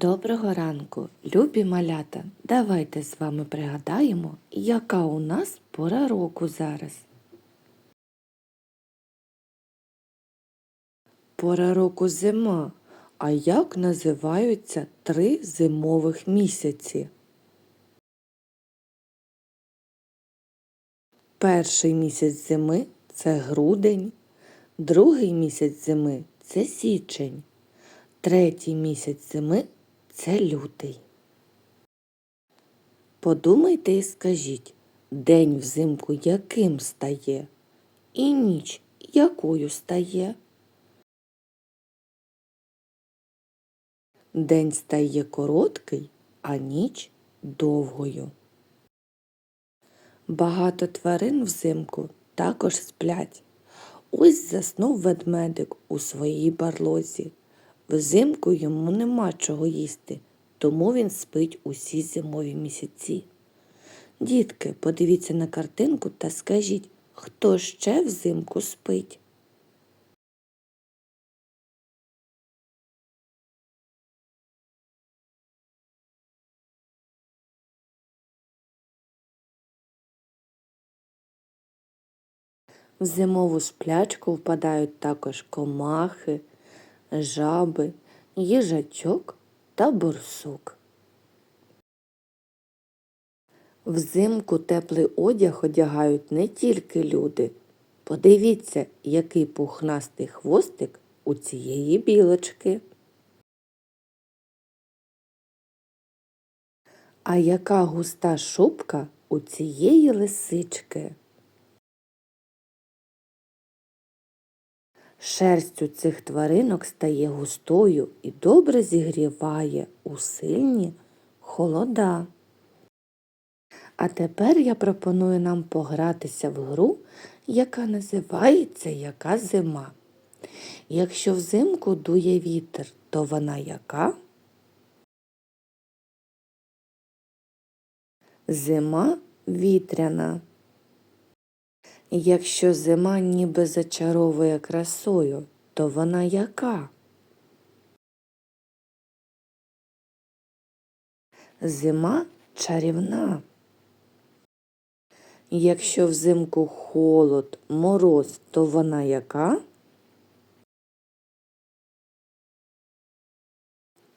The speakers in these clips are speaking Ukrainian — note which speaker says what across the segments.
Speaker 1: Доброго ранку, любі малята. Давайте з вами пригадаємо, яка у нас пора року зараз. Пора року зима. А як називаються три зимових місяці? Перший місяць зими це грудень, другий місяць зими це січень, третій місяць зими це лютий. Подумайте і скажіть, день взимку яким стає, і ніч якою стає? День стає короткий, а ніч довгою. Багато тварин взимку також сплять. Ось заснув ведмедик у своїй барлозі. Взимку йому нема чого їсти, тому він спить усі зимові місяці. Дітки, подивіться на картинку та скажіть, хто ще взимку спить? В зимову сплячку впадають також комахи, жаби, їжачок та борсук. Взимку теплий одяг одягають не тільки люди. Подивіться, який пухнастий хвостик у цієї білочки. А яка густа шубка у цієї лисички. Шерсть у цих тваринок стає густою і добре зігріває у сильні холода. А тепер я пропоную нам погратися в гру, яка називається Яка зима. Якщо взимку дує вітер, то вона яка? Зима вітряна. Якщо зима ніби зачаровує красою, то вона яка? Зима чарівна. Якщо взимку холод, мороз, то вона яка?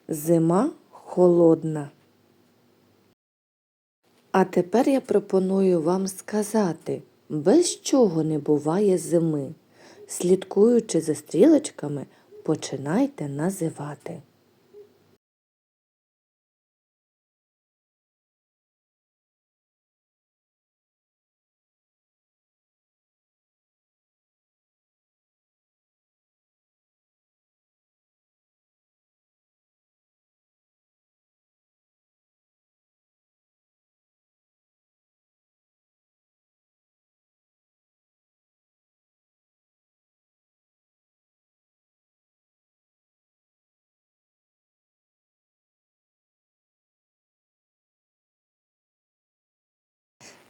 Speaker 1: Зима холодна. А тепер я пропоную вам сказати, без чого не буває зими. Слідкуючи за стрілочками, починайте називати.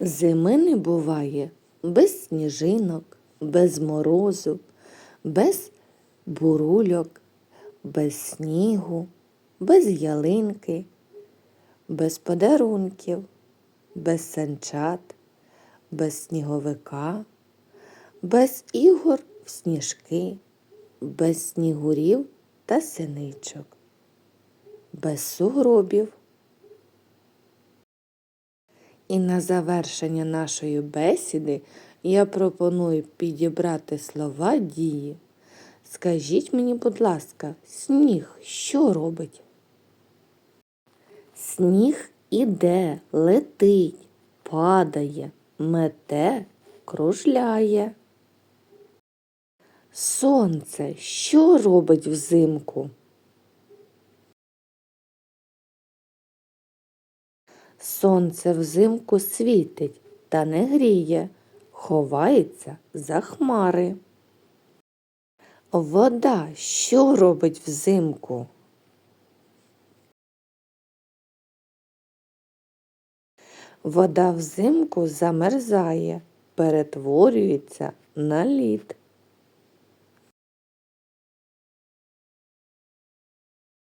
Speaker 1: Зими не буває без сніжинок, без морозу, без бурульок, без снігу, без ялинки, без подарунків, без санчат, без сніговика, без ігор в сніжки, без снігурів та синичок, без сугробів. І на завершення нашої бесіди я пропоную підібрати слова дії. Скажіть мені, будь ласка, сніг що робить? Сніг іде, летить, падає, мете, кружляє. Сонце що робить взимку? Сонце взимку світить та не гріє, ховається за хмари. Вода що робить взимку? Вода взимку замерзає, перетворюється на лід.